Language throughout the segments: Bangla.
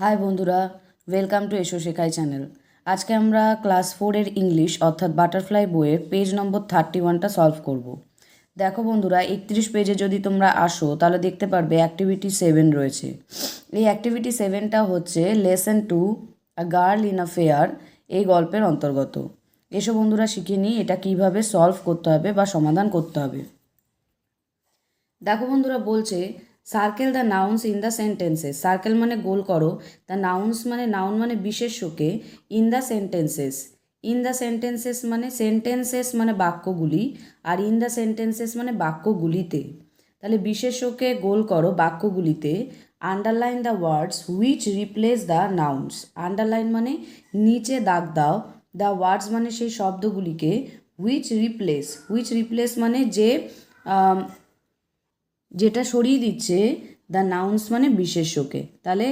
হাই বন্ধুরা ওয়েলকাম টু এসো শেখাই চ্যানেল আজকে আমরা ক্লাস ফোরের ইংলিশ অর্থাৎ বাটারফ্লাই বইয়ের পেজ নম্বর থার্টি ওয়ানটা সলভ করব। দেখো বন্ধুরা, একত্রিশ পেজে যদি তোমরা আসো, তাহলে দেখতে পারবে অ্যাক্টিভিটি সেভেন রয়েছে। এই অ্যাক্টিভিটি সেভেনটা হচ্ছে lesson two a girl in a fair এই গল্পের অন্তর্গত। এসো বন্ধুরা, শিখে নিই এটা কীভাবে সলভ করতে হবে বা সমাধান করতে হবে। দেখো বন্ধুরা, বলছে circle the nouns in the sentences circle মানে গোল করো। দ্য নাউন্স মানে নাউন মানে বিশেষ্যকে in the sentences in the sentences মানে সেন্টেন্সেস মানে বাক্যগুলি। আর ইন দ্য সেন্টেন্সেস মানে বাক্যগুলিতে। তাহলে বিশেষ্যকে গোল করো বাক্যগুলিতে। Underline the words which replace the nouns underline মানে নিচে দাগ দাও। দ্য ওয়ার্ডস মানে সেই শব্দগুলিকে। হুইচ রিপ্লেস হুইচ রিপ্লেস মানে যে যেটা সরিয়ে দিচ্ছে দ্য নাউন্স মানে বিশেষ্যকে তাহলে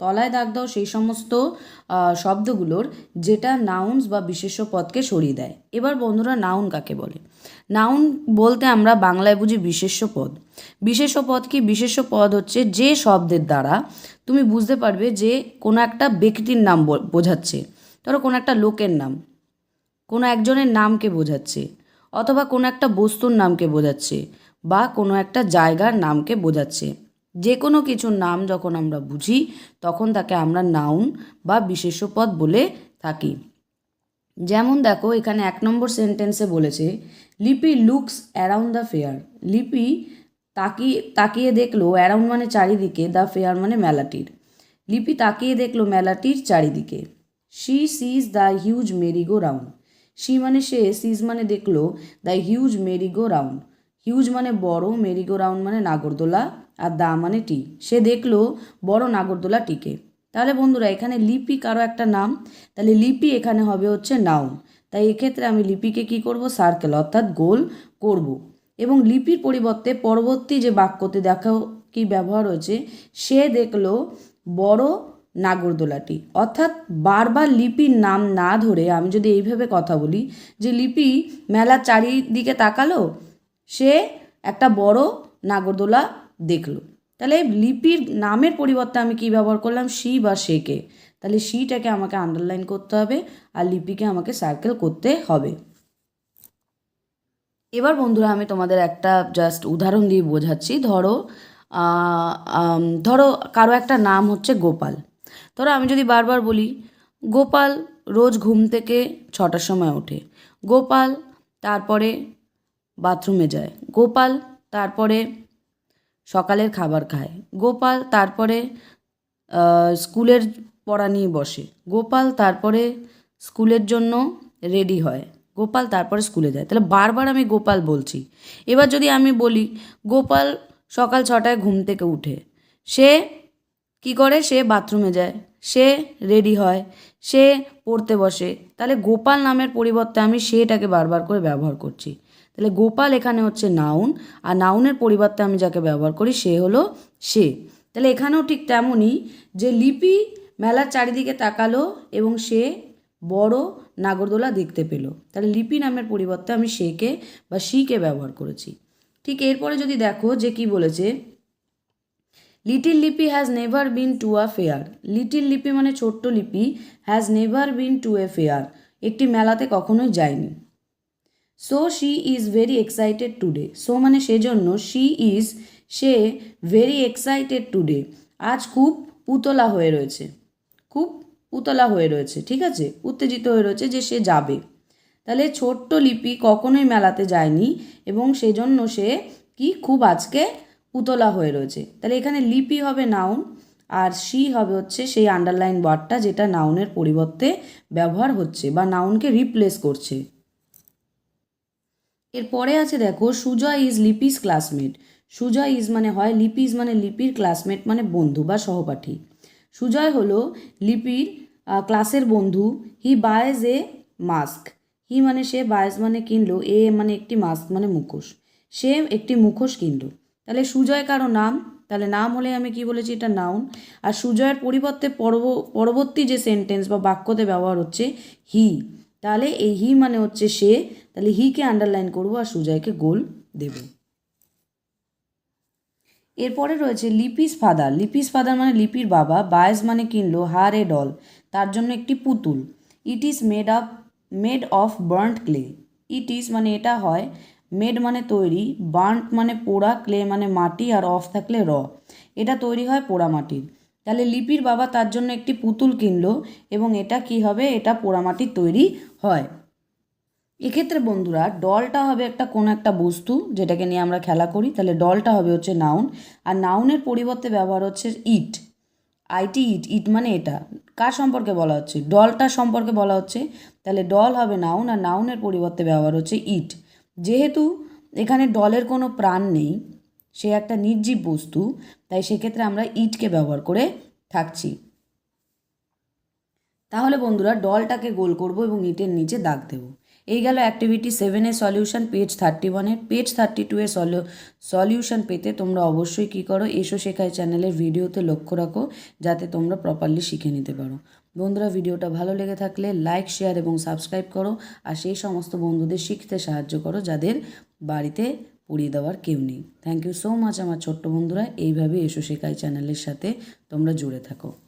তলায় দাগ দাও সেই সমস্ত শব্দগুলোর, যেটা নাউন্স বা বিশেষ্য পদকে সরিয়ে দেয়। এবার বন্ধুরা নাউন কাকে বলে? নাউন বলতে আমরা বাংলায় বুঝি বিশেষ্য পদ। বিশেষ্য পদ কি? বিশেষ্য পদ হচ্ছে যে শব্দের দ্বারা তুমি বুঝতে পারবে যে কোনো একটা ব্যক্তির নাম বোঝাচ্ছে। ধরো কোনো একটা লোকের নাম, কোনো একজনের নামকে বোঝাচ্ছে। অথবা কোনো একটা বস্তুর নামকে বোঝাচ্ছে বা কোনো একটা জায়গার নামকে বোঝাচ্ছে। যে কোনো কিছুর নাম যখন আমরা বুঝি, তখন তাকে আমরা নাউন বা বিশেষ্য পদ বলে থাকি। যেমন দেখো, এখানে এক নম্বর সেন্টেন্সে বলেছে, Lipi looks around the fair Lipi তাকিয়ে তাকিয়ে দেখল অ্যারাউন্ড মানে চারিদিকে দ্য ফেয়ার মানে মেলাটির। লিপি তাকিয়ে দেখল, মেলাটির চারিদিকে। She sees the huge merry go round she মানে সে, সিজ মানে দেখল, the huge merry go round. Huge মানে বড়, মেরিগো রাউন্ড মানে নাগরদোলা, আর দা মানে টি। সে দেখল, বড় নাগরদোলাটিকে তাহলে বন্ধুরা, এখানে লিপি কারও একটা নাম? তাহলে লিপি এখানে হবে হচ্ছে নাউন। তাই এক্ষেত্রে আমি লিপিকে কি করব? সার্কেল, অর্থাৎ গোল করব। এবং লিপির পরিবর্তে পরবর্তী যে বাক্যতে দেখো কি ব্যবহার হয়েছে, সে দেখল, বড় নাগরদোলাটি। অর্থাৎ বারবার লিপির নাম না ধরে আমি যদি এইভাবে কথা বলি, যে লিপি মেলার চারিদিকে তাকালো, সে একটা বড় নাগরদোলা দেখল। তাহলে লিপির নামের পরিবর্তে আমি কি ব্যবহার করলাম? সি বা সেকে। তাহলে সিটাকে আমাকে আন্ডারলাইন করতে হবে আর লিপিকে আমাকে সার্কেল করতে হবে। এবার বন্ধুরা আমি তোমাদের একটা জাস্ট উদাহরণ দিয়ে বোঝাচ্ছি। ধরো ধরো কারও একটা নাম হচ্ছে গোপাল। ধরো আমি যদি বারবার বলি, গোপাল রোজ ঘুম থেকে ছটার সময় ওঠে। গোপাল তারপরে বাথরুমে যায়। গোপাল তারপরে সকালের খাবার খায়। গোপাল তারপরে স্কুলের পড়া নিয়ে বসে। গোপাল তারপরে স্কুলের জন্য রেডি হয়। গোপাল তারপরে স্কুলে যায়। তাহলে বারবার আমি গোপাল বলছি। এবার যদি আমি বলি, গোপাল সকাল ছটায় ঘুম থেকে উঠে। সে কি করে? সে বাথরুমে যায়। সে রেডি হয়। সে পড়তে বসে। তাহলে গোপাল নামের পরিবর্তে আমি সেটাকে বারবার করে ব্যবহার করছি। তাহলে গোপাল এখানে হচ্ছে নাউন, আর নাউনের পরিবর্তে আমি যাকে ব্যবহার করি সে হলো সে। তাহলে এখানেও ঠিক তেমনই যে লিপি মেলার চারিদিকে তাকালো এবং সে বড় নাগরদোলা দেখতে পেল। তাহলে লিপি নামের পরিবর্তে আমি সেকে বা শিকে ব্যবহার করেছি। ঠিক এরপরে যদি দেখো যে কি বলেছে little Lipi has never been to a fair little Lipi মানে ছোট্ট Lipi has never been to a fair একটি মেলাতে কখনোই যায়নি। So she is very excited today so মানে সেজন্য শি ইজ সে ভেরি এক্সাইটেড টুডে আজ খুব উতলা হয়ে রয়েছে। খুব উতলা হয়ে রয়েছে, ঠিক আছে? উত্তেজিত হয়ে রয়েছে যে সে যাবে। তাহলে ছোট্ট লিপি কখনোই মেলাতে যায়নি এবং সেজন্য সে কি খুব আজকে উতলা হয়ে রয়েছে। তাহলে এখানে লিপি হবে নাউন আর সি হবে হচ্ছে সেই আন্ডারলাইন ওয়ার্ডটা যেটা নাউনের পরিবর্তে ব্যবহার হচ্ছে বা নাউনকে রিপ্লেস করছে। এরপরে আছে দেখো Sujoy is Lipi's classmate Sujoy is মানে হয় লিপিস মানে লিপির ক্লাসমেট মানে বন্ধু বা সহপাঠী। সুজয় হলো লিপির ক্লাসের বন্ধু। হি বায়েজ এ মাস্ক হি মানে সে বায়েজ মানে কিনলো, এ মানে একটি মাস্ক মানে মুখোশ। সে একটি মুখোশ কিনলো। তাহলে সুজয় কারও নাম? তাহলে নাম হলে আমি কি বলেছি? এটা নাউন আর সুজয়ের পরিবর্তে পরব, পরবর্তী যে সেন্টেন্স বা বাক্যতে ব্যবহার হচ্ছে হি তাহলে এই হি মানে হচ্ছে সে, তাহলে হিকে আন্ডারলাইন করব আর সুজয়কে গোল দেব। এরপরে রয়েছে লিপিস ফাদার। লিপিস ফাদার মানে লিপির বাবা, বায়েস মানে কিনলো হার এ ডল, তার জন্য একটি পুতুল। It is made up made of burnt clay it is মানে এটা হয় মেড মানে তৈরি বার্ন্ট মানে পোড়া, ক্লে মানে মাটি আর অফ থাকলে র। এটা তৈরি হয় পোড়া মাটির। তাহলে লিপির বাবা তার জন্য একটি পুতুল কিনলো এবং এটা কি হবে? এটা পোড়ামাটির তৈরি হয়। এক্ষেত্রে বন্ধুরা, ডলটা হবে একটা কোনো একটা বস্তু যেটাকে নিয়ে আমরা খেলা করি। তাহলে ডলটা হবে হচ্ছে নাউন। আর নাউনের পরিবর্তে ব্যবহার হচ্ছে ইট। আইটি ইট ইট মানে এটা। কার সম্পর্কে বলা হচ্ছে? ডলটার সম্পর্কে বলা হচ্ছে। তাহলে ডল হবে নাউন আর নাউনের পরিবর্তে ব্যবহার হচ্ছে ইট। যেহেতু এখানে ডলের কোনো প্রাণ নেই, সে একটা নির্জীব বস্তু, তাই সেক্ষেত্রে আমরা ইটকে ব্যবহার করে থাকছি। তাহলে বন্ধুরা, ডলটাকে গোল করব এবং ইটের নিচে দাগ দেব। এই গেল অ্যাক্টিভিটি সেভেনের সলিউশন, পেজ থার্টি ওয়ানের পেজ থার্টি টু এর সলিউশন পেতে তোমরা অবশ্যই কী করো, এসো শেখায় চ্যানেলের ভিডিওতে লক্ষ্য রাখো, যাতে তোমরা প্রপারলি শিখে নিতে পারো। বন্ধুরা, ভিডিওটা ভালো লেগে থাকলে লাইক শেয়ার এবং সাবস্ক্রাইব করো। আর সেই সমস্ত বন্ধুদের শিখতে সাহায্য করো, যাদের বাড়িতে পড়িয়ে দেওয়ার কেউ নেই। থ্যাংক ইউ সো মাচ আমার ছোট্ট বন্ধুরা। এইভাবে এসো শেখাই চ্যানেলের সাথে। তোমরা জুড়ে থাকো।